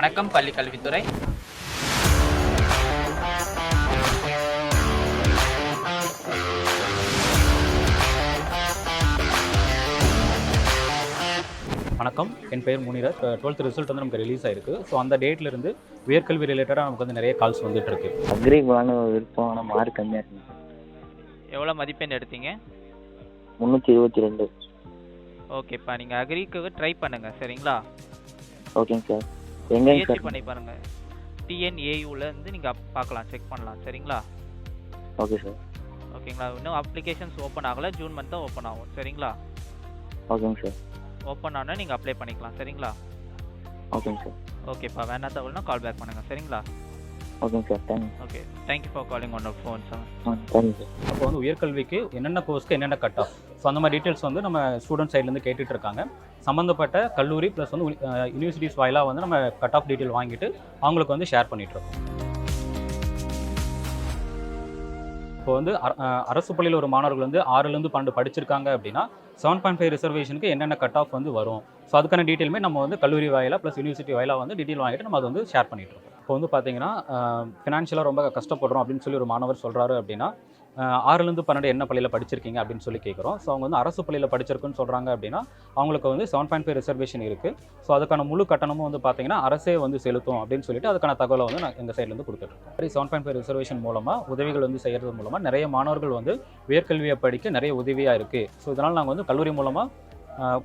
வணக்கம் பள்ளி கல்வித்துறை. வணக்கம். என் பெயர் முனிரத். டுவெல்த் ரிசல்ட் வந்து நமக்கு ரிலீஸ் ஆயிருக்கு. ஸோ அந்த டேட்லேருந்து உயர்கல்வி ரிலேட்டடாக நமக்கு வந்து நிறைய கால்ஸ் வந்துட்டு இருக்கு. அக்ரி போகலான்னு விருப்பம் ஆனால் மார்க் கம்மியாக இருக்குங்க. எவ்வளோ மதிப்பெண் எடுத்தீங்க? முந்நூற்றி இருபத்தி ரெண்டு. ஓகேப்பா நீங்கள் அக்ரிக்கு ட்ரை பண்ணுங்கள் சரிங்களா? ஓகேங்க சார் சார் பண்ணி பாருங்கள் டிஎன்ஏயூவில் இருந்து நீங்கள் பார்க்கலாம் செக் பண்ணலாம். சரிங்களா? Okay sir. ஓகேங்களா? இன்னும் அப்ளிகேஷன்ஸ் ஓப்பன் ஆகலை. ஜூன் மந்த் தான் ஓப்பன் ஆகும். சரிங்களா? ஓகேங்க சார். ஓப்பன் ஆனால் நீங்கள் அப்ளை பண்ணிக்கலாம். சரிங்களா? ஓகேங்க சார். ஓகேப்பா. வேணா தகவல்னா கால் பேக் பண்ணுங்கள் சரிங்களா? ஓகேங்க sir thank you okay thank you for calling one phone sir ah thank you அப்போ வந்து உயர்கல்விக்கு என்னென்ன கோர்ஸ்க்கு என்னென்ன கட் ஆஃப் ஸோ அந்த மாதிரி டீட்டெயில்ஸ் வந்து நம்ம ஸ்டூடெண்ட் சைட்லேருந்து கேட்டுட்டு இருக்காங்க. சம்மந்தப்பட்ட கல்லூரி ப்ளஸ் வந்து யூனிவர்சிட்டிஸ் வாயிலாக வந்து நம்ம கட் ஆஃப் டீட்டெயில் வாங்கிட்டு அவங்களுக்கு வந்து ஷேர் பண்ணிட்டு இப்போ வந்து அரசு பள்ளியில் ஒரு மாணவர்கள் வந்து ஆறுலேருந்து பன்னெண்டு படிச்சிருக்காங்க அப்படின்னா செவன் பாயிண்ட் ஃபைவ் ரிசர்வேஷனுக்கு என்னென்ன கட் ஆஃப் வந்து வரும்? ஸோ அதுக்கான டீட்டெயிலுமே நம்ம வந்து கல்லூரி வாயிலாக ப்ளஸ் யூனிவர்சிட்டி வாயிலாக வந்து டீட்டெயில் வாங்கிட்டு நம்ம அதை வந்து ஷேர் பண்ணிட்டு இருக்கோம். இப்போ வந்து பார்த்தீங்கன்னா ஃபினான்ஷியலாக ரொம்ப கஷ்டப்படுறோம் அப்படின்னு சொல்லி ஒரு மாணவர் சொல்கிறாரு அப்படின்னா ஆறுலேருந்து பன்னெண்டு என்ன பள்ளியில் படிச்சிருக்கீங்க அப்படின்னு சொல்லி கேட்குறோம் ஸோ அவங்க வந்து அரசு பள்ளியில் படிச்சிருக்குன்னு சொல்கிறாங்க அப்படின்னா அவங்களுக்கு வந்து செவன் பாயிண்ட் ஃபைவ் ரிசர்வேஷன் இருக்குது ஸோ அதுக்கான முழு கட்டணமும் வந்து பார்த்தீங்கன்னா அரசே வந்து செலுத்தும் அப்படின்னு சொல்லிட்டு அதுக்கான தகவலை வந்து நான் எங்கள் சைட்லேருந்து கொடுத்துட்ருக்கோம் சரி செவன் பாயிண்ட் ஃபைவ் ரிசர்வேஷன் மூலமாக உதவிகள் வந்து செய்கிறது மூலமாக நிறைய மாணவர்கள் வந்து உயர்கல்வியை படிக்க நிறைய உதவியாக இருக்குது ஸோ இதனால் நாங்கள் வந்து கல்லூரி மூலமாக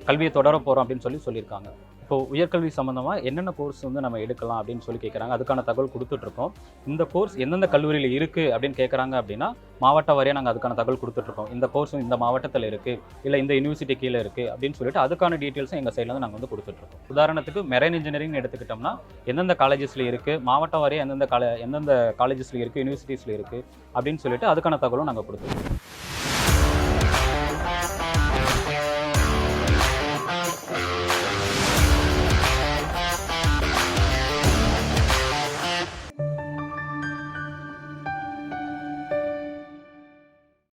கல்வியை தொடர போகிறோம் அப்படின்னு சொல்லி சொல்லியிருக்காங்க. இப்போ உயர்கல்வி சம்மந்தமாக என்னென்ன கோர்ஸ் வந்து நம்ம எடுக்கலாம் அப்படின்னு சொல்லி கேட்குறாங்க அதுக்கான தகவல் கொடுத்துட்ருக்கோம். இந்த கோர்ஸ் எந்தெந்த கல்லூரியில் இருக்குது அப்படின்னு கேட்குறாங்க அப்படின்னா மாவட்ட வாரியாக நாங்கள் அதுக்கான தகவல் கொடுத்துட்ருக்கோம். இந்த கோர்ஸ் இந்த மாவட்டத்தில் இருக்குது இல்லை இந்த யூனிவர்சிட்டி கீழே இருக்குது அப்படின்னு சொல்லிட்டு அதுக்கான டீட்டெயில்ஸும் எங்கள் சைடில் நாங்கள் வந்து கொடுத்துட்ருக்கோம். உதாரணத்துக்கு மெரைன் இன்ஜினியரிங் எடுத்துக்கிட்டோம்னா எந்தெந்த காலேஜஸில் இருக்குது மாவட்ட வாரியாக எந்தெந்த காலே எந்தெந்த காலேஜஸில் இருக்குது யூனிவர்சிட்டிஸில் இருக்குது அப்படின்னு சொல்லிட்டு அதுக்கான தகவலும் நாங்கள் கொடுத்துருக்கோம்